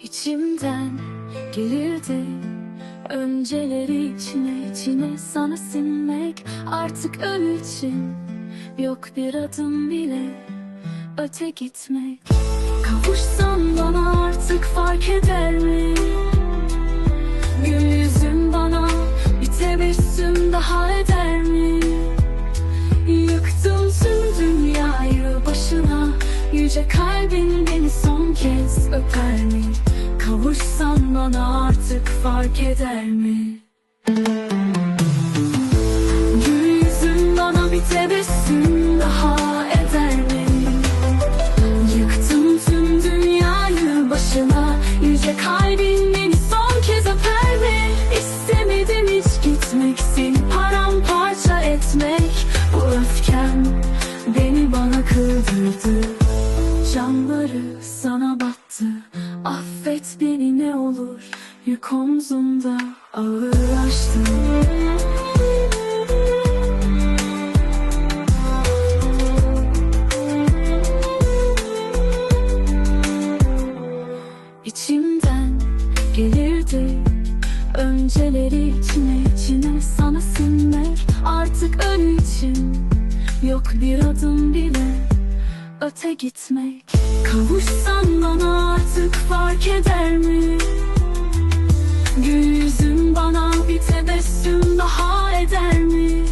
İçimden gelirdi Önceleri içine içine sana sinmek Artık ölü için yok bir adım bile Öte gitmek Kavuşsan bana artık fark eder mi? Gül yüzün bana bir tebessüm daha eder mi? Yıktım tüm dünyayı başına Yüce kalbin beni son bana artık fark eder mi? Gül yüzün bana bir tebessüm daha eder mi? Yıktım tüm dünyayı başına Yüce kalbin beni son kez öper mi? İstemedim hiç gitmek Seni paramparça etmek Bu öfkem beni bana kırdırdı Camları sana battı Yük omzumda ağırlaştı İçimden gelirdi Önceleri içine içine sana sinmek Artık ölü için Yok bir adım bile Öte gitmek. Kavuşsan bana artık fark eder mi? Yüzün bana bir tebessüm daha eder mi?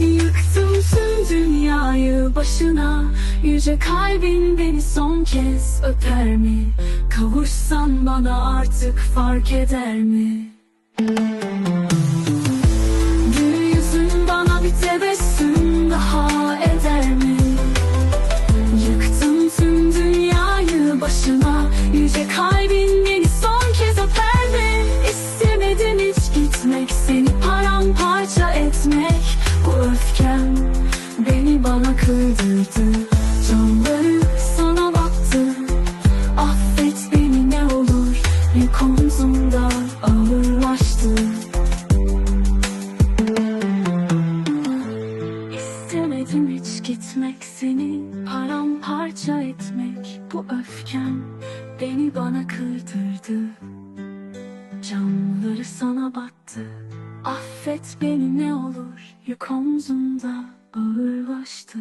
Yıktım tüm dünyayı başına Yüce kalbin beni son kez öper mi? Kavuşsan bana artık fark eder mi? Gül bana kırdırdı. Camları sana baktı. Affet beni ne olur. Yük omzumda ağırlaştı. İstemedim hiç gitmek seni. Paramparça etmek Bu öfkem. Beni bana kırdırdı. Camları sana battı Affet beni ne olur. Yük omzumda ağırlaştı